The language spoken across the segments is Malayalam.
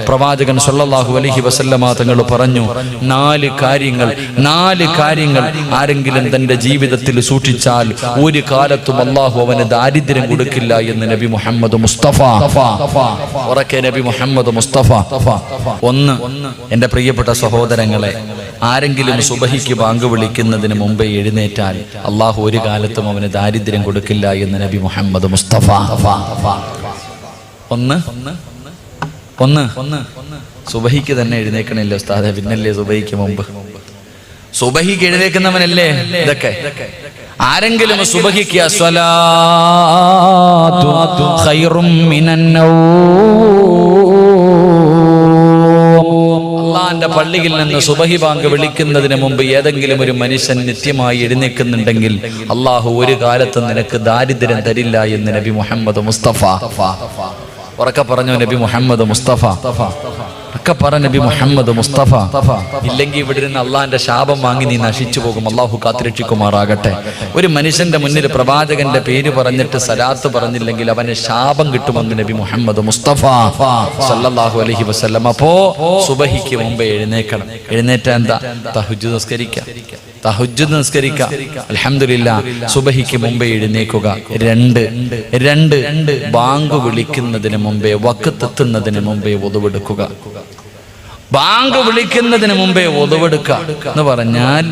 പ്രവാചകൻ സല്ലല്ലാഹു അലൈഹി വസല്ലമ തങ്ങൾ പറഞ്ഞു നാല് കാര്യങ്ങൾ നാല് കാര്യങ്ങൾ ആരെങ്കിലും തന്റെ ജീവിതത്തിൽ സൂക്ഷിച്ചാൽ ഒരു കാലത്തും അള്ളാഹു അവന് ദാരിദ്ര്യം കൊടുക്കില്ല എന്ന് നബി മുഹമ്മദ് മുസ്തഫ. ഉറക്കെ നബി മുഹമ്മദ് മുസ്തഫ. ഒന്ന് എന്റെ പ്രിയപ്പെട്ട സഹോദരങ്ങളെ ആരെങ്കിലും സുബഹിക്ക് ബാങ്ക് വിളിക്കുന്നതിന് മുമ്പേ എഴുന്നേറ്റാൽ അള്ളാഹു ഒരു കാലത്തും അവന് ദാരിദ്ര്യം കൊടുക്കില്ല എന്ന് നബി മുഹമ്മദ് മുസ്തഫ. ഒന്ന് ഒന്ന് ഒന്ന്. സുബഹിക്ക് തന്നെ എഴുന്നേക്കണില്ല ഉസ്താദെ? പിന്നല്ലേ സുബഹിക്ക് മുമ്പ്. സുബഹിക്ക് എഴുന്നേക്കുന്നവനല്ലേ? ഇതൊക്കെ. ആരെങ്കിലും സുബഹിക്ക് അള്ളാന്റെ പള്ളിയിൽ നിന്ന് സുബഹി ബാങ്ക് വിളിക്കുന്നതിന് മുമ്പ് ഏതെങ്കിലും ഒരു മനുഷ്യൻ നിത്യമായി എഴുന്നേക്കുന്നുണ്ടെങ്കിൽ അള്ളാഹു ഒരു കാലത്ത് നിനക്ക് ദാരിദ്ര്യം തരില്ല എന്ന് നബി മുഹമ്മദ് മുസ്തഫ. ഉറക്കെ പറഞ്ഞു നബി മുഹമ്മദ് മുസ്തഫ. ഒക്കെ പറ നബി മുഹമ്മദ് മുസ്തഫ. ഇല്ലെങ്കിൽ ഇവിടെ നിന്ന് അള്ളാന്റെ ശാപം വാങ്ങി നീ നശിച്ചു പോകും. അള്ളാഹു കാത്തിരക്ഷിക്കുമാറാകട്ടെ. ഒരു മനുഷ്യന്റെ മുന്നിൽ പ്രവാചകന്റെ പേര് പറഞ്ഞിട്ട് സലാത്ത് പറഞ്ഞില്ലെങ്കിൽ അവന് ശാപം കിട്ടുമെന്ന് നബി മുഹമ്മദ് മുസ്തഫ അലഹി വസ്ലം അപ്പോ സുബഹിക്ക് മുമ്പ് എഴുന്നേക്കണം. എഴുന്നേറ്റ എന്താ? തഹുജ് നിസ്കരിക്കാം. തഹുജ് നിസ്കരിക്കുക അൽഹംദുലില്ലാ സുബഹിക്ക് മുമ്പേ എഴുന്നേക്കുക രണ്ട് രണ്ട് ബാങ്ക് വിളിക്കുന്നതിന് മുമ്പേ വക്കത്തെത്തുന്നതിന് മുമ്പേ ഒതുവെടുക്കുക. ബാങ്ക് വിളിക്കുന്നതിന് മുമ്പേ ഒതുവെടുക്കുക എന്ന് പറഞ്ഞാൽ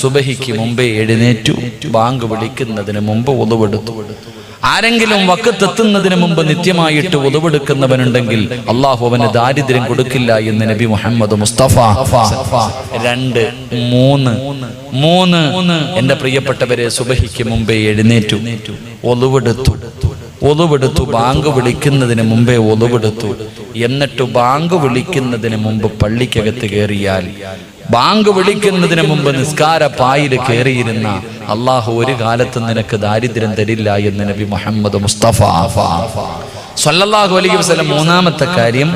സുബഹിക്ക് മുമ്പേ എഴുന്നേറ്റു ബാങ്ക് വിളിക്കുന്നതിന് മുമ്പ് ഒതുവെടുത്തു. ആരെങ്കിലും വക്കത്തെത്തുന്നതിന് മുമ്പ് നിത്യമായിട്ട് ഉതവെടുക്കുന്നവനുണ്ടെങ്കിൽ അള്ളാഹു അവന് ദാരിദ്ര്യം കൊടുക്കില്ല എന്ന് നബി മുഹമ്മദ് മുസ്തഫ. രണ്ട് മൂന്ന് മൂന്ന്. എന്റെ പ്രിയപ്പെട്ടവരെ സുബഹിക്ക് മുമ്പേ എഴുന്നേറ്റു. ഒതുവെടുത്തു ഒതുവെടുത്തു ബാങ്ക് വിളിക്കുന്നതിന് മുമ്പേ ഒതുവെടുത്തു എന്നിട്ട് ബാങ്ക് വിളിക്കുന്നതിന് മുമ്പ് പള്ളിക്കകത്ത് കയറിയാൽ ബാങ്ക് വിളിക്കുന്നതിന് മുമ്പ് നിസ്കാര പായിൽ കയറിയിരുന്ന അള്ളാഹു ഒരു കാലത്ത് നിനക്ക് ദാരിദ്ര്യം തരില്ല എന്ന് നബി മുഹമ്മദ് മുസ്തഫ. സല്ലല്ലാഹു അലൈഹി വസല്ലം മൂന്നാമത്തെ കാര്യം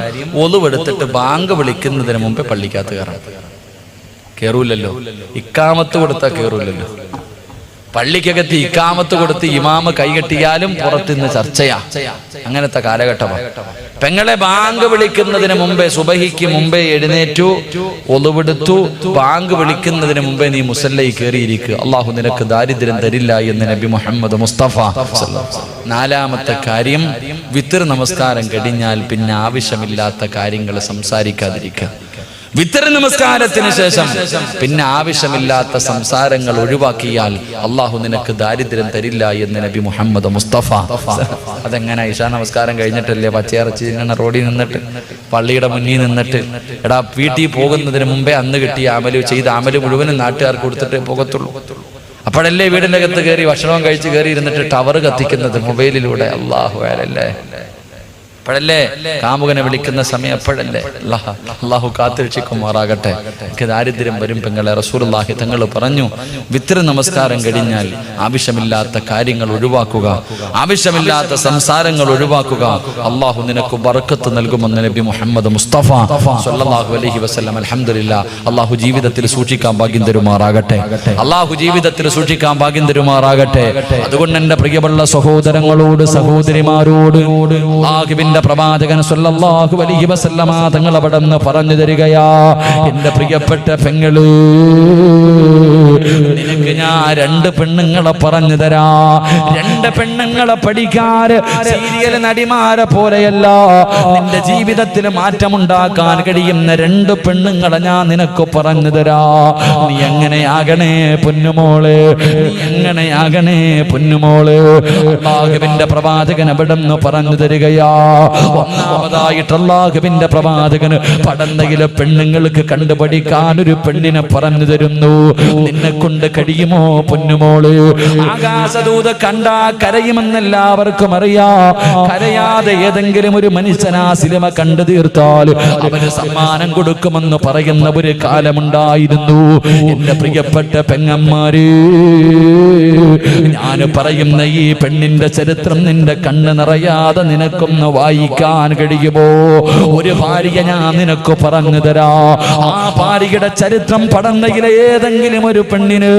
ഒതുവെടുത്തിട്ട് ബാങ്ക് വിളിക്കുന്നതിന് മുമ്പേ പള്ളിക്കകത്ത് കയറണം. കയറൂലല്ലോ. ഇക്കാമത്ത് കൊടുത്താൽ കയറൂലല്ലോ. പള്ളിക്കകത്ത് ഇക്കാമത്ത് കൊടുത്ത് ഇമാമ് കൈകെട്ടിയാലും പുറത്തുനിന്ന് ചർച്ചയാ. അങ്ങനത്തെ കാലഘട്ടമാണ്. പെങ്ങളെ ബാങ്ക് വിളിക്കുന്നതിന് മുമ്പേ സുബഹിക്ക് മുമ്പേ എഴുന്നേറ്റു ഒളിവെടുത്തു ബാങ്ക് വിളിക്കുന്നതിന് മുമ്പേ നീ മുസല്ലയിൽ കയറിയിരിക്കുക അള്ളാഹു നിനക്ക് ദാരിദ്ര്യം തരില്ല എന്ന് നബി മുഹമ്മദ് മുസ്തഫ നാലാമത്തെ കാര്യം വിത്തർ നമസ്കാരം കഴിഞ്ഞാൽ പിന്നെ ആവശ്യമില്ലാത്ത കാര്യങ്ങൾ സംസാരിക്കാതിരിക്കുക. വിത്തര നമസ്കാരത്തിന് ശേഷം പിന്നെ ആവശ്യമില്ലാത്ത സംസാരങ്ങൾ ഒഴിവാക്കിയാൽ അള്ളാഹു നിനക്ക് ദാരിദ്ര്യം തരില്ല എന്ന് നബി മുഹമ്മദ് മുസ്തഫ. അതെങ്ങനെ ഇഷാ നമസ്കാരം കഴിഞ്ഞിട്ടല്ലേ പച്ചയിറച്ചി ഇങ്ങനെ റോഡിൽ നിന്നിട്ട് പള്ളിയുടെ മുന്നിൽ നിന്നിട്ട് എടാ വീട്ടിൽ പോകുന്നതിന് മുമ്പേ അന്ന് കിട്ടിയ അമൽ ചെയ്ത അമൽ മുഴുവനും നാട്ടുകാർക്ക് കൊടുത്തിട്ട് പോകത്തുള്ളൂ. അപ്പോഴല്ലേ വീടിന്റെ അകത്ത് കയറി ഭക്ഷണം കഴിച്ച് കയറി ഇരുന്നിട്ട് ടവർ കത്തിക്കുന്നത് മൊബൈലിലൂടെ. അള്ളാഹു അല്ലേ അപ്പോഴല്ലേ? കാമുകനെ വിളിക്കുന്ന സമയം അപ്പോഴല്ലേ? അല്ലാഹ് അള്ളാഹു കാത്തിരക്ഷിക്കുമാറാകട്ടെ. എനിക്ക് ദാരിദ്ര്യം വരും പെങ്ങളെ. റസൂലുള്ളാഹി തങ്ങൾ പറഞ്ഞു വിത്ര നമസ്കാരം കഴിഞ്ഞാൽ ആവശ്യമില്ലാത്ത കാര്യങ്ങൾ ഒഴിവാക്കുക. ആവശ്യമില്ലാത്ത സംസാരങ്ങൾ ഒഴിവാക്കുക. അള്ളാഹു നിനക്ക് ബർക്കത്ത് നൽകുമെന്ന് നബി മുഹമ്മദ് മുസ്തഫ സല്ലാഹു അലഹി വസ്ലം അൽഹംദുലില്ലാ അള്ളാഹു ജീവിതത്തിൽ സൂക്ഷിക്കാൻ ഭാഗ്യം തരുമാറാകട്ടെ. അള്ളാഹു ജീവിതത്തിൽ സൂക്ഷിക്കാൻ ഭാഗ്യം തരുമാറാകട്ടെ. അതുകൊണ്ട് എന്റെ പ്രിയമുള്ള സഹോദരങ്ങളോട് സഹോദരിമാരോട് അള്ളാഹുവിന്റെ പ്രവാചകൻ സല്ലല്ലാഹു അലൈഹി വസല്ലമ തങ്ങൾ അവിടെ നിന്ന് പറഞ്ഞു തരികയാ. എന്റെ പ്രിയപ്പെട്ട പെങ്ങൾ. നിനക്ക് ഞാൻ രണ്ട് പെണ്ണുങ്ങളെ പറഞ്ഞു തരാ. രണ്ട് പെണ്ണുങ്ങളെ പഠിക്കാറ് സീരിയൽ നടിമാരെ പോലെയല്ല. നിന്റെ ജീവിതത്തിന് മാറ്റമുണ്ടാക്കാൻ കഴിയുന്ന രണ്ട് പെണ്ണുങ്ങളെ ഞാൻ നിനക്ക് പറഞ്ഞു തരാ. നീ എങ്ങനെയാകണേ പൊന്നുമോൾ? നീ എങ്ങനെയാകണേ പൊന്നുമോൾ? അള്ളാഹുവിന്റെ പ്രവാചകൻ എവിടെ നിന്ന് പറഞ്ഞു തരികയാ? ഒന്നാമതായിട്ട് അള്ളാഹുവിന്റെ പ്രവാചകന് പടന്നയിലെ പെണ്ണുങ്ങൾക്ക് കണ്ടുപഠിക്കാൻ ഒരു പെണ്ണിനെ പറഞ്ഞു തരുന്നു. കൊണ്ട് കഴിയുമോ പൊന്നുമോൾ? ആകാശദൂത കണ്ട കരയുമെന്ന് എല്ലാവർക്കും അറിയാ. കരയാതെ ഏതെങ്കിലും ഒരു മനുഷ്യൻ ആ സിനിമ കണ്ടു തീർത്താൽ അവന് സമ്മാനം കൊടുക്കുമെന്ന് പറയുന്ന ഒരു കാലമുണ്ടായിരുന്നു. എന്റെ പ്രിയപ്പെട്ട പെങ്ങന്മാര് ഞാൻ പറയുന്ന ഈ പെണ്ണിന്റെ ചരിത്രം നിന്റെ കണ്ണ് നിറയാതെ നിനക്കൊന്ന് വായിക്കാൻ കഴിയുമോ? ഒരു ഭാര്യ ഞാൻ നിനക്ക് പറഞ്ഞു തരാ. ആ ഭാര്യയുടെ ചരിത്രം പടന്നയിലെ ഏതെങ്കിലും ഒരു പെണ്ണിന്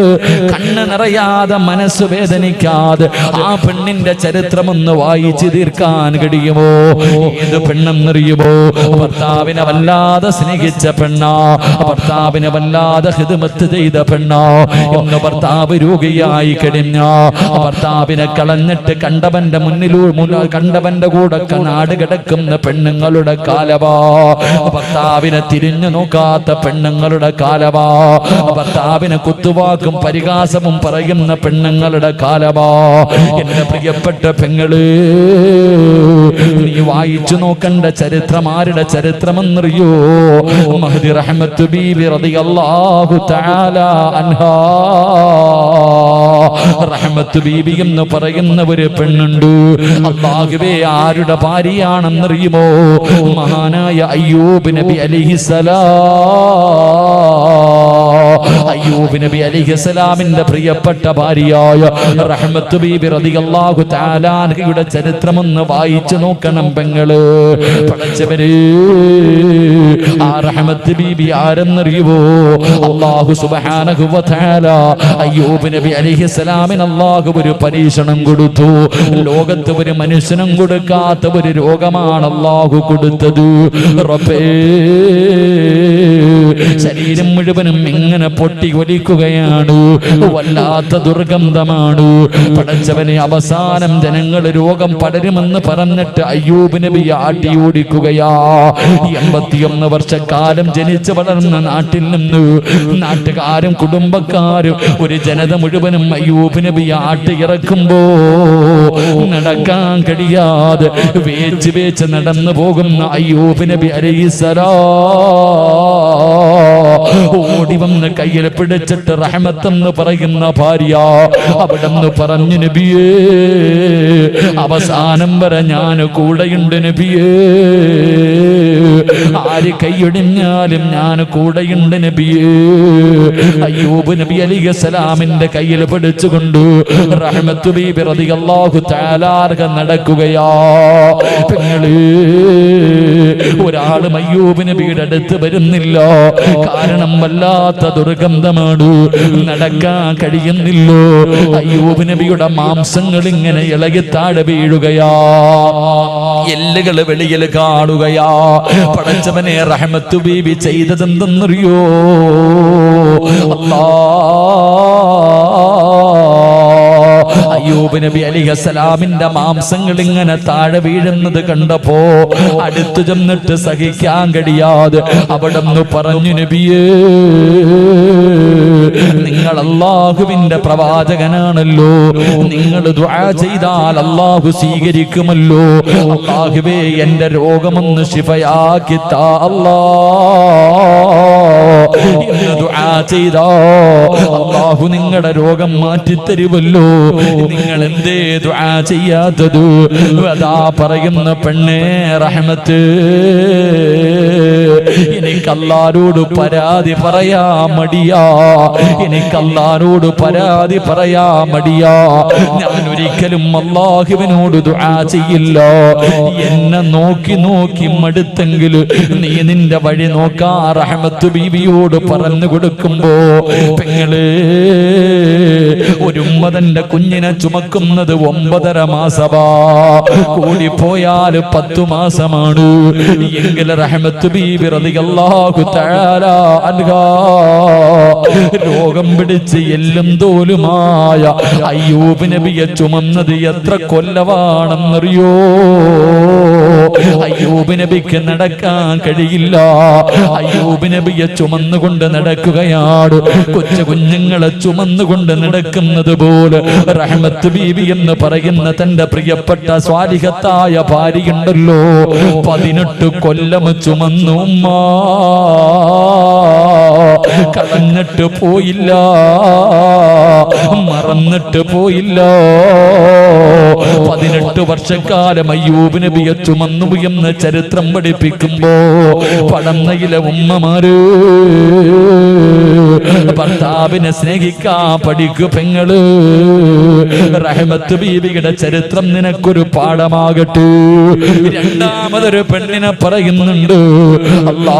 കണ്ണ് നിറയാതെ മനസ്സ് വേദനിക്കാതെ ആ പെണ്ണിന്റെ ചരിത്രം ഒന്ന് വായിച്ചു തീർക്കാൻ കഴിയുമോ? ഏത് പെണ്ണെന്നറിയുമോ? ഭർത്താവിനെ വല്ലാതെ സ്നേഹിച്ച പെണ്ണാ ഭർത്താവിനെ വല്ലാതെ ഹിതമത്ത് ചെയ്ത പെണ്ണാ ഇന്ന് ഭർത്താവ് രോഗിയായി കഴിഞ്ഞ ഭർത്താവിനെ കളഞ്ഞിട്ട് കണ്ടവന്റെ മുന്നിലൂ കണ്ടവന്റെ കൂടെ നാട് കിടക്കുന്ന പെണ്ണുങ്ങളുടെ കാലവാ ഭർത്താവിനെ തിരിഞ്ഞു നോക്കാത്ത പെണ്ണുങ്ങളുടെ കാലവാ ഭർത്താവിനെ കുത്തുവാക്കും പരിഹാസവും പറയുന്ന പെണ്ണുങ്ങളുടെ കാലമാ എന്റെ പ്രിയപ്പെട്ട പെങ്ങൾ നീ വായിച്ചു നോക്കണ്ട ചരിത്രമാരുടെ ചരിത്രമെന്നറിയോ? മഹദി റഹ്മത്ത് റളിയല്ലാഹു തആല അൻഹാ. റഹ്മത്ത് എന്ന് പറയുന്ന ഒരു പെണ്ണുണ്ട്. അള്ളാഹുവേ ആരുടെ ഭാര്യയാണെന്നറിയുമോ? മഹാനായ അയ്യൂബ് നബി അലിഹിസലാം അയ്യൂബ് നബി അലിഹിസലാമിന്റെ പ്രിയപ്പെട്ട ഭാര്യയായ റഹ്മത്ത് ബീബി റളിയല്ലാഹു ചരിത്രം ചരിത്രമൊന്ന് വായിച്ചു നോക്കണം പെങ്ങൾ. പടച്ചവര് ആ റഹ്മത്ത് ബീബി ആരെന്നറിയുവോ? അല്ലാഹു സുബ്ഹാനഹു വ തആല അയ്യൂബ് നബി അലിഹിസ്ലാമിന് അല്ലാഹു ഒരു പരീക്ഷണം കൊടുത്തു. ലോകത്ത് ഒരു മനുഷ്യനും കൊടുക്കാത്ത ഒരു രോഗമാണ് അല്ലാഹു കൊടുത്തത്. റബ്ബേ ശരീരം മുഴുവനും ഇങ്ങനെ പൊട്ടി ഒലിക്കുകയാണ് വല്ലാത്ത ദുർഗന്ധമാണ്. പടച്ചവനെ അവസാനം ജനങ്ങൾ രോഗം പടരുമെന്ന് പറഞ്ഞിട്ട് അയ്യൂബ് നബി ആട്ടി ഓടിക്കുകയാ. എൺപത്തിയൊന്ന് വർഷക്കാലം ജനിച്ചു വളർന്ന നാട്ടിൽ നിന്ന് നാട്ടുകാരും കുടുംബക്കാരും ഒരു ജനത മുഴുവനും അയ്യൂബ് നബി ആട്ടി ഇറക്കുമ്പോ നടക്കാൻ കഴിയാതെ വേച്ച് വേച്ച് നടന്നു പോകുന്ന അയ്യൂബ് നബി അലൈസലാ ഓടി വന്ന് കയ്യിൽ പിടിച്ചിട്ട് റഹമത്തെന്ന് പറയുന്ന ഭാര്യ അവിടെന്ന് പറഞ്ഞു നബിയേ അവസാനം വരെ ഞാൻ കൂടെയുണ്ട് നബിയേ. ആര് കൈയൊടിഞ്ഞാലും ഞാൻ കൂടെയുണ്ട് നബിയേ. അയ്യൂബ് നബി അലി സലാമിന്റെ കയ്യിൽ പിടിച്ചുകൊണ്ട് റഹ്മത്ത് ബീബി റളിയല്ലാഹു തആലാർഹ നടക്കുകയാ. പെങ്ങൾ ഒരാളും അയ്യൂബ് നബിയുടെ അടുത്ത് വരുന്നില്ല. കാരണം വല്ലാത്ത ദുർഗന്ധമാണ്. നടക്കാൻ കഴിയുന്നില്ലോ. അയ്യൂബ് നബിയുടെ മാംസങ്ങൾ ഇങ്ങനെ ഇളകി താഴെ വീഴുകയാ. എല്ലുകൾ വെളിയിൽ കാണുകയാ. പടച്ചവനെ റഹ്മത്തു ബീബി ചെയ്തതെന്തെന്നറിയോ? അല്ലാ. അയ്യൂബ് നബി അലിഹസലാമിന്റെ മാംസങ്ങൾ ഇങ്ങനെ താഴെ വീഴുന്നത് കണ്ടപ്പോ അടുത്തു ചെന്നിട്ട് സഹിക്കാൻ കഴിയാതെ അവിടെ നിന്ന് പറഞ്ഞു നബിയേ നിങ്ങൾ അള്ളാഹുവിന്റെ പ്രവാചകനാണല്ലോ. നിങ്ങൾ ചെയ്താൽ അള്ളാഹു സ്വീകരിക്കുമല്ലോ. അള്ളാഹുവേ എന്റെ രോഗമൊന്ന് ശിഫയാക്കി താ അല്ലാ. എന്ന് ദുആ ചെയ്താ? അള്ളാഹു നിങ്ങളുടെ രോഗം മാറ്റി തരുവല്ലോ നിങ്ങൾ എന്തേ ദുആ ചെയ്യാത്തതു? അതാ പറയുന്ന പെണ്ണേ റഹ്മത്ത്. എനിക്ക് അല്ലാരോട് പരാതി പറയാ മടിയാ. എനിക്ക് അല്ലാരോട് പരാതി പറയാ മടിയാ. ഞാൻ ഒരിക്കലും അള്ളാഹുവിനോട് ദുആ ചെയ്യില്ല. എന്നെ നോക്കി നോക്കി മടുത്തെങ്കിൽ നീ നിന്റെ വഴി നോക്കാ റഹ്മത്ത് ബീവിയോട് പറഞ്ഞു കൊടുക്കുമ്പോ ഒരു ഉമ്മതന്റെ കുഞ്ഞിനെ ചുമക്കുന്നത് ഒമ്പതര മാസമാ കൂടിപ്പോയാൽ പത്തു മാസമാണ്. എങ്കിൽ റഹ്മത്ത് ബീവി രോഗം പിടിച്ച് എല്ലും തോലുമായ അയ്യൂബ് നബിയെ ചുമന്നത് എത്ര കൊല്ലവാണെന്നറിയോ? അയ്യൂബ് നബിക്ക് നടക്കാൻ കഴിയില്ല. അയ്യൂബ് നബിയെ ചുമന്നുകൊണ്ട് നടക്കുകയാണ്. കൊച്ചു കുഞ്ഞുങ്ങളെ ചുമന്നുകൊണ്ട് നടക്കുന്നത് പോലെ റഹ്മത്ത് ബീബി എന്ന് പറയുന്ന തന്റെ പ്രിയപ്പെട്ട സ്വാലിഹത്തായ ഭാര്യയുണ്ടല്ലോ. പതിനെട്ട് കൊല്ലം ചുമന്നു ഉമ്മ. കളഞ്ഞിട്ട് പോയില്ല. മറന്നിട്ട് പോയില്ല. പതിനെട്ട് വർഷക്കാലം അയ്യൂബ് നബിയെ ചുമന്നു ചരിത്രം പഠിപ്പിക്കുമ്പോ പടന്നയിലെ ഉമ്മമാര് ഭർത്താവിനെ സ്നേഹിക്കാ പഠിക്കു പെങ്ങൾ. റഹ്മത്ത് ബീവിയുടെ ചരിത്രം നിനക്കൊരു പാഠമാകട്ടെ. രണ്ടാമതൊരു പെണ്ണിനെ പറയുന്നുണ്ട്. അല്ലാ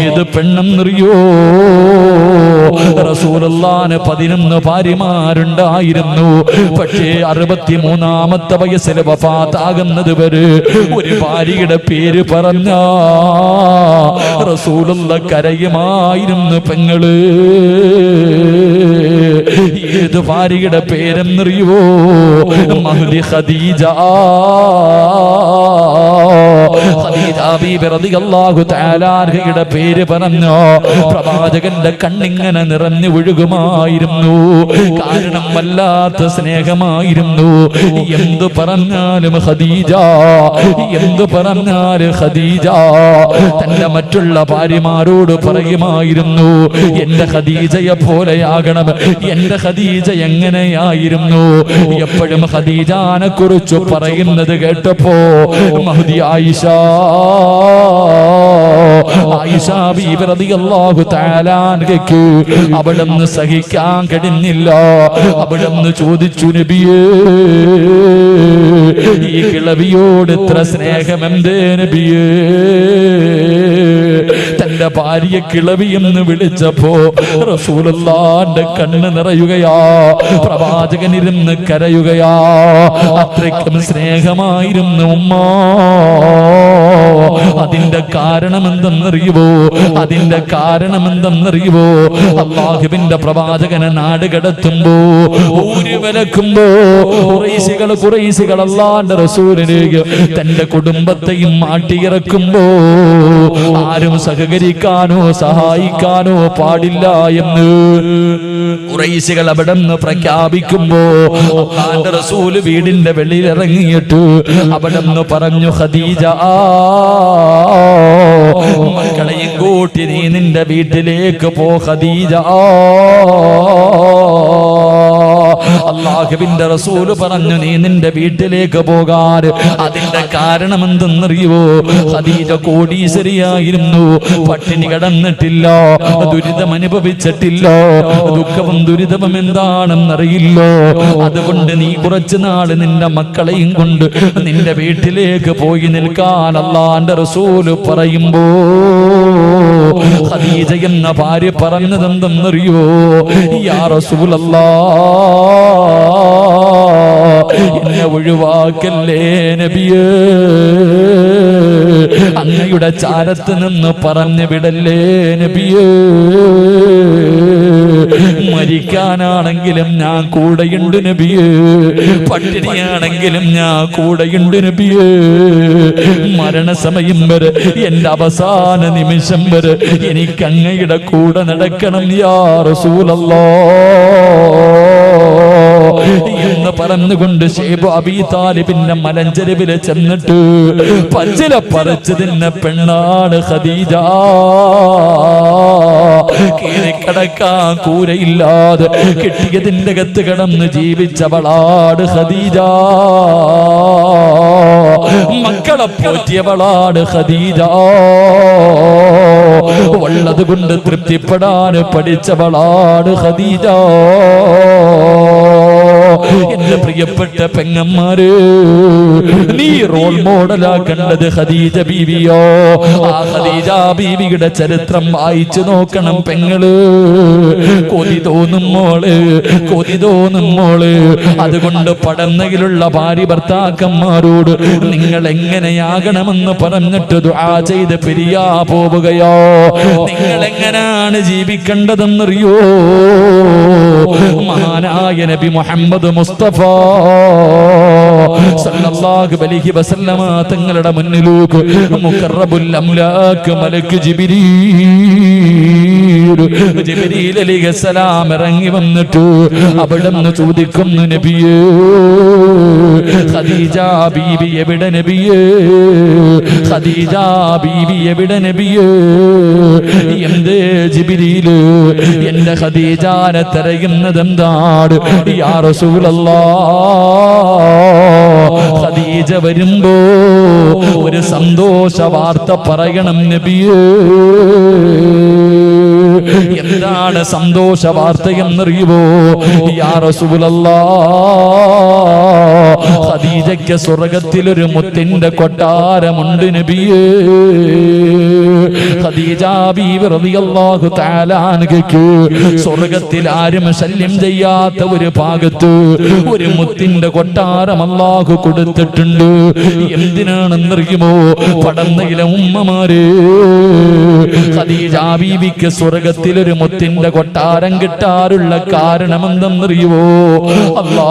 ഏത് പെണ്ണെന്നറിയോ? റസൂലല്ലാന് പതിനൊന്ന് ഭാര്യമാരുണ്ടായിരുന്നു. പക്ഷേ അറുപത്തിമൂന്നാമത്തെ വയസ്സിൽ വഫാത്താകുന്നത് വരെ ഒരു ഭാര്യയുടെ പേര് പറഞ്ഞ റസൂലുള്ള കരയുമായിരുന്നു പെങ്ങൾ. ഏത് ഭാര്യയുടെ പേരെന്നറിയോ? മഹദി ഖദീജ. പേര് പറഞ്ഞു? പ്രവാചകന്റെ കണ്ണിങ്ങനെ നിറഞ്ഞു ഒഴുകുമായിരുന്നു കാരണം വല്ലാത്ത സ്നേഹമായിരുന്നു. എന്തു പറഞ്ഞാലും ഖദീജ എന്തു പറഞ്ഞാലും ഖദീജ. തന്റെ മറ്റുള്ള ഭാര്യമാരോട് പറയുമായിരുന്നു എന്റെ ഖദീജയെ പോലെയാകണം. എന്റെ ഖദീജ എങ്ങനെയായിരുന്നു? എപ്പോഴും ഖദീജാനെ കുറിച്ച് പറയുന്നത് കേട്ടപ്പോ മഹദി ആയിഷ. റളിയല്ലാഹു തആല സഹിക്കാൻ കഴിഞ്ഞില്ല. അവിടുന്ന് ചോദിച്ചു നബിയേ ഈ കിളവിയോട് ഇത്ര സ്നേഹം എന്തേ നബിയേ? തന്റെ ഭാര്യ കിളവി എന്ന് വിളിച്ചപ്പോ റസൂലല്ലാന്റെ കണ്ണ് നിറയുകയാ. പ്രവാചകൻ ഇരുന്ന് കരയുകയാ. അത്രയ്ക്കും സ്നേഹമായിരുന്നു ഉമ്മ. അതിന്റെ കാരണം എന്തെന്നറിയുവോ അതിന്റെ കാരണം എന്തെന്നറിയുവോ അള്ളാഹുവിന്റെ പ്രവാചകനെ നാട് കടത്തുമ്പോ ഊരി വിലക്കുമ്പോ കുറേശികൾ അള്ളാന്റെ റസൂലിലേക്ക് തന്റെ കുടുംബത്തെയും മാട്ടിയിറക്കുമ്പോ ആരും സഹകരിക്കാനോ സഹായിക്കാനോ പാടില്ല എന്ന് കുറേശികൾ അവിടെ നിന്ന് പ്രഖ്യാപിക്കുമ്പോ റസൂൽ വീടിന്റെ വെളിയിൽ ഇറങ്ങിയിട്ട് അവിടെ നിന്ന് പറഞ്ഞു ഖദീജ മക്കളെയും കൂട്ടി നീ നിന്റെ വീട്ടിലേക്ക് പോ ഖദീജ. അള്ളാഹുവിന്റെ റസൂൽ പറഞ്ഞു നീ നിന്റെ വീട്ടിലേക്ക് പോകാൻ. അതിന്റെ കാരണം എന്തെന്നറിയോ ഖദീജ കോടീശ്വരിയായിരുന്നു പട്ടിണി കടന്നിട്ടില്ല. ദുരിതം അനുഭവിച്ചിട്ടില്ല. ദുഃഖവും ദുരിതവും എന്താണെന്നറിയില്ലോ? അതുകൊണ്ട് നീ കുറച്ചു നാൾ നിന്റെ മക്കളെയും കൊണ്ട് നിന്റെ വീട്ടിലേക്ക് പോയി നിൽക്കാൻ അള്ളാന്റെ റസൂൽ പറയുമ്പോ എന്ന ഭാര്യ പറഞ്ഞതെന്തെന്നറിയോ യാ റസൂലല്ലാ എന്നെ ഒഴിവാക്കല്ലേ നബിയേ? അങ്ങയുടെ ചാരത്ത് നിന്ന് പറഞ്ഞു വിടല്ലേ നബിയേ? മരിക്കാനാണെങ്കിലും ഞാൻ കൂടെയുണ്ട് നബിയേ. പട്ടിണിയാണെങ്കിലും ഞാൻ കൂടെയുണ്ട് നബിയേ. മരണസമയം വരെ എന്റെ അവസാന നിമിഷം വരെ എനിക്ക് അങ്ങയുടെ കൂടെ നടക്കണം യാ റസൂലല്ലാ. എന്ന് പറഞ്ഞുകൊണ്ട് ഷേബ് അബി താലിബിന്റെ മലഞ്ചെരുവിൽ ചെന്നിട്ട് പച്ചില പറിച്ചു തിന്ന പെണ്ണാണ് ഖദീജ. കീഴിക്കടക്കാൻ കൂരയില്ലാതെ കിട്ടിയതിന്റെ അകത്ത് കിടന്ന് ജീവിച്ചവളാട് ഖദീജ. മക്കളെ പോറ്റിയവളാട് ഖദീജ. ഉള്ളത് കൊണ്ട് തൃപ്തിപ്പെടാൻ പഠിച്ചവളാട് ഖദീജ. എന്റെ പ്രിയപ്പെട്ട പെങ്ങന്മാര് നീ റോൾ മോഡലാക്കേണ്ടത് ഹദീജ ബീവിയോ? ആ ഹദീജ ബീവിയുടെ ചരിത്രം വായിച്ചു നോക്കണം പെങ്ങൾ. കൊതി തോന്നും മോൾ കൊതി തോന്നും മോൾ. അതുകൊണ്ട് പടന്നയിലുള്ള ഭാര്യ ഭർത്താക്കന്മാരോട് നിങ്ങൾ എങ്ങനെയാകണമെന്ന് പറഞ്ഞിട്ട് ദുആ ചെയ്ത് പിരിയാ പോവുകയോ? നിങ്ങൾ എങ്ങനെയാണ് ജീവിക്കേണ്ടതെന്നറിയോ? മഹാനായ നബി മുഹമ്മദ് മുസ്തഫ. സല്ലല്ലാഹു അലൈഹി വസല്ലമ തങ്ങളുടെ മുന്നിലേക്ക് മുഖറബുൽ അംലാക്ക് മലക്ക് ജിബ്രീൽ ജിബ്രീൽ സലാം ഇറങ്ങി വന്നിട്ട് അവിടുന്ന് ചോദിക്കുന്നു നബിയേ ഖദീജ ബീബി എവിടെ നബിയേ? ഖദീജ ബീബി എവിടെ നബിയേ? എന്തേ ജിബിരിയിൽ എന്റെ ഖദീജാനെ തിരയുന്നത് എന്താണ് യാ റസൂലല്ലാ. ഖദീജ വരുമ്പോ ഒരു സന്തോഷ വാർത്ത പറയണം നബിയേ. എന്താണ് സന്തോഷ വാർത്തയെന്നറിയുമോ യാ റസൂലല്ലാ. ഖദീജയ്ക്ക് സ്വർഗത്തിലൊരു മുത്തിന്റെ കൊട്ടാരമുണ്ട് നബിയേ. ഖദീജ ബീവി റളിയല്ലാഹു തആല അൻഹയ്ക്ക് സ്വർഗത്തിൽ ആരും ശല്യം ചെയ്യാത്ത ഒരു ഭാഗത്ത് ഒരു മുത്തിന്റെ കൊട്ടാരം അല്ലാഹു കൊടുത്തിട്ടുണ്ട്. എന്തിനാണെന്നറിയുമോ പടന്നയിലെ ഉമ്മമാര്. ഖദീജ ബീവിക്ക് സ്വർഗത്തിൽ ഒരു മുത്തിന്റെ കൊട്ടാരം കിട്ടാറുള്ള കാരണം എന്തെന്നറിയുമോ അല്ലാ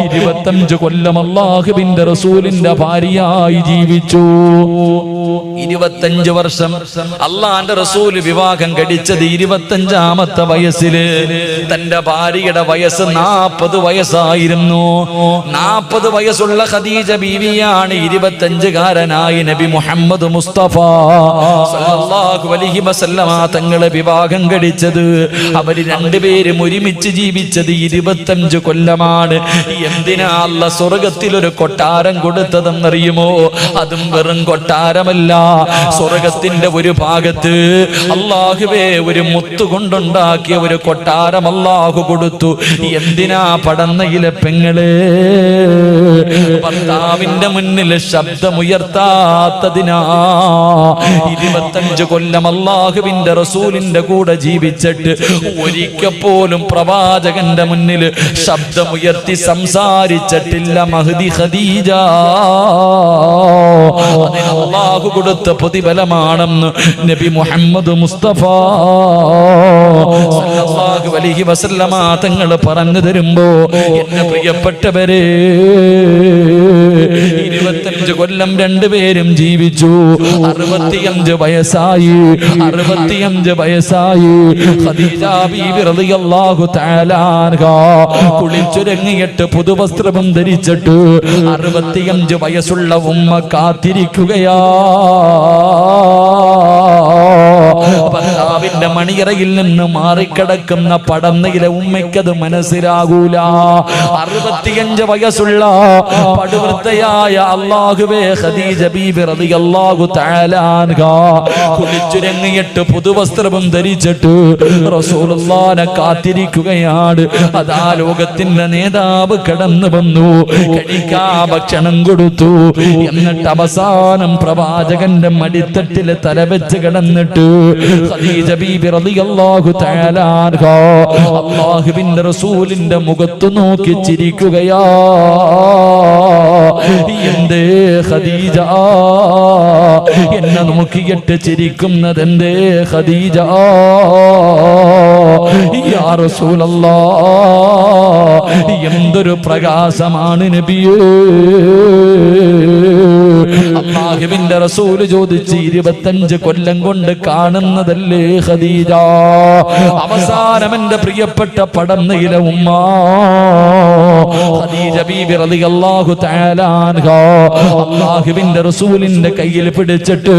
ഇരുപത്തഞ്ച് കൊല്ലം അള്ളാഹുബിന്റെ റസൂലിന്റെ ഭാര്യയായി ജീവിച്ചു. ഇരുപത്തഞ്ച് വർഷം അള്ളാന്റെ റസൂൽ വിവാഹം കഴിച്ചത് ഇരുപത്തഞ്ചാമത്തെ വയസ്സിൽ. തന്റെ ഭാര്യയുടെ വയസ്സ് നാപ്പത് വയസ്സായിരുന്നു. നാപ്പത് വയസ്സുള്ള ഖദീജ ബീവിയാണ് ഇരുപത്തഞ്ചുകാരനായി നബി മുഹമ്മദ് മുസ്തഫ. അലൈഹി വസല്ലമ തങ്ങളെ വിവാഹം കഴിച്ചത്. അവർ രണ്ടുപേരും ഒരുമിച്ച് ജീവിച്ചത് ഇരുപത്തഞ്ച് കൊല്ലമാണ്. എന്തിനാ അല്ല സ്വർഗത്തിൽ ഒരു കൊട്ടാരം കൊടുത്തതെന്നറിയുമോ? അതും വെറും കൊട്ടാരമല്ല. സ്വർഗത്തിന്റെ ഒരു ഭാഗത്ത് അള്ളാഹുവേ ഒരു മുത്തു കൊണ്ടുണ്ടാക്കിയ ഒരു കൊട്ടാരം അള്ളാഹു കൊടുത്തു. എന്തിനാ പടന്നയിലെ പെങ്ങളെ? ഭർത്താവിന്റെ മുന്നിൽ ശബ്ദമുയർത്താത്തതിനാ ഇരുപത്തഞ്ച് കൊല്ലം അള്ളാഹുവിന്റെ റസൂലിന്റെ കൂടെ ജീവിച്ചിട്ട് ഒരിക്കൽ പോലും പ്രവാചകന്റെ മുന്നിൽ ശബ്ദമുയർത്തി സംസാരിച്ചിട്ടില്ല മഹദി ഖദീജ. അള്ളാഹു കൊടുത്ത പ്രതിഫലമാണെന്ന് നബി മുഹമ്മദ് മുസ്തഫ. വലിയ വസല്ലമ തങ്ങൾ പറഞ്ഞു തരുമ്പോ എന്നെ പ്രിയപ്പെട്ടവരെ ഇരുപത്തഞ്ച് കൊല്ലം രണ്ടുപേരും ജീവിച്ചു. അറുപത്തിയഞ്ച് വയസ്സായി. അറുപത്തിയഞ്ച് വയസ്സായി. കുളിച്ചുരങ്ങിയിട്ട് പുതുവസ്ത്രവും ധരിച്ചിട്ട് അറുപത്തിയഞ്ച് വയസ്സുള്ള ഉമ്മ കാത്തിരിക്കുകയാ. ഭർത്താവിന്റെ മണിയറയിൽ നിന്ന് മാറിക്കിടക്കുന്ന പടന്നയിലെ ഉമ്മയ്ക്കത് മനസ്സിലാകൂല. അറുപത്തിയഞ്ച് വയസ്സുള്ള പടുവൃത്തയായ അള്ളാഹുവേ ഖദീജ ബീബി റളിയല്ലാഹു കുളിച്ചുരങ്ങിയിട്ട് പുതുവസ്ത്രവും ധരിച്ചിട്ട് റസൂലുള്ളാനെ കാത്തിരിക്കുകയാണ്. അതാ ലോകത്തിന്റെ നേതാവ് കടന്നു വന്നു. കഴിക്കാ ഭക്ഷണം കൊടുത്തു. എന്നിട്ട് അവസാനം പ്രവാചകന്റെ മടിത്തട്ടിൽ തലവെച്ച് കിടന്നിട്ട് അല്ലാഹുവിന്റെ റസൂലിന്റെ മുഖത്ത് നോക്കി ചിരിക്കുകയാ. എന്തേ ഖദീജ? എന്നെ നോക്കിയിട്ട് ചിരിക്കുന്നത് എന്തേ ഖദീജ? യാ റസൂലല്ലാ എന്തൊരു പ്രകാശമാണ് നബിയേ. അള്ളാഹുവിന്റെ റസൂൽ ചോദിച്ച് ഇരുപത്തഞ്ച് കൊല്ലം കൊണ്ട് കാണുന്നതല്ലേ? ഖദീജ. അവസാനം എന്റെ പ്രിയപ്പെട്ട പടന്നയിലെ ഉമ്മ. ഖദീജ ബീബി റളിയല്ലാഹു തആല അൻഹ. അല്ലാഹുവിന്റെ റസൂലിന്റെ കയ്യിൽ പിടിച്ചിട്ട്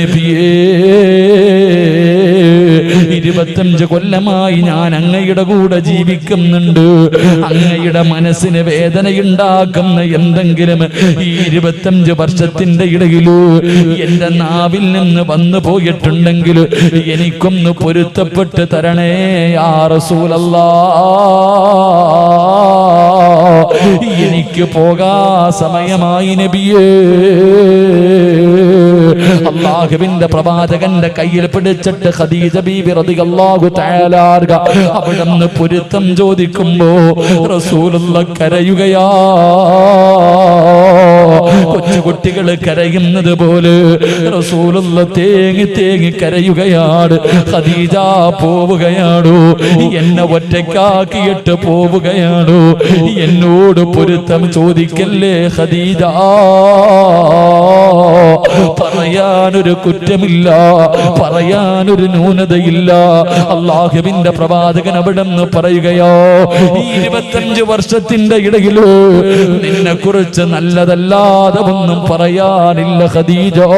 നബിയേ ഇരുപത്തഞ്ച് കൊല്ലമായി ഞാൻ അങ്ങയുടെ കൂടെ ജീവിക്കുന്നുണ്ട്. അങ്ങയുടെ മനസ്സിന് വേദനയുണ്ടാക്കുന്ന എന്തെങ്കിലും ഈ ഇരുപത്തഞ്ച് വർഷത്തിന്റെ ഇടയിൽ എന്റെ നാവിൽ നിന്ന് വന്നു പോയിട്ടുണ്ടെങ്കിൽ എനിക്കൊന്ന് പൊരുത്തപ്പെട്ട് തരണേ യാ റസൂലല്ലാ. എനിക്ക് പോകാ സമയമായി നബിയേ. അള്ളാഹുവിന്റെ പ്രവാചകന്റെ കയ്യിൽ പിടിച്ചിട്ട് ഖദീജ ബീവി റളിയല്ലാഹു തആല അൻഹ. അവിടുന്ന് പൊരുത്തം ചോദിക്കുമ്പോ റസൂലുള്ള കരയുകയാ. കൊച്ചുകുട്ടികൾ കരയുന്നത് പോലെ റസൂലുള്ള തേങ്ങി തേങ്ങി കരയുകയാണ്. ഖദീജ പോവുകയാണോ. എന്നെ ഒറ്റയ്ക്കാക്കിയിട്ട് പോവുകയാണോ. എന്നോട് പൊരുത്തം ചോദിക്കല്ലേ ഖദീജ? പറയാനൊരു കുറ്റമില്ല പറയാനൊരു ന്യൂനതയില്ല. അള്ളാഹുവിന്റെ പ്രവാചകൻ അവിടെ നിന്ന് പറയുകയോ ഇരുപത്തഞ്ച് വർഷത്തിന്റെ ഇടയിലോ നിന്നെ കുറിച്ച് നല്ലതല്ലാതെ ഒന്നും പറയാനില്ല ഖദീജോ.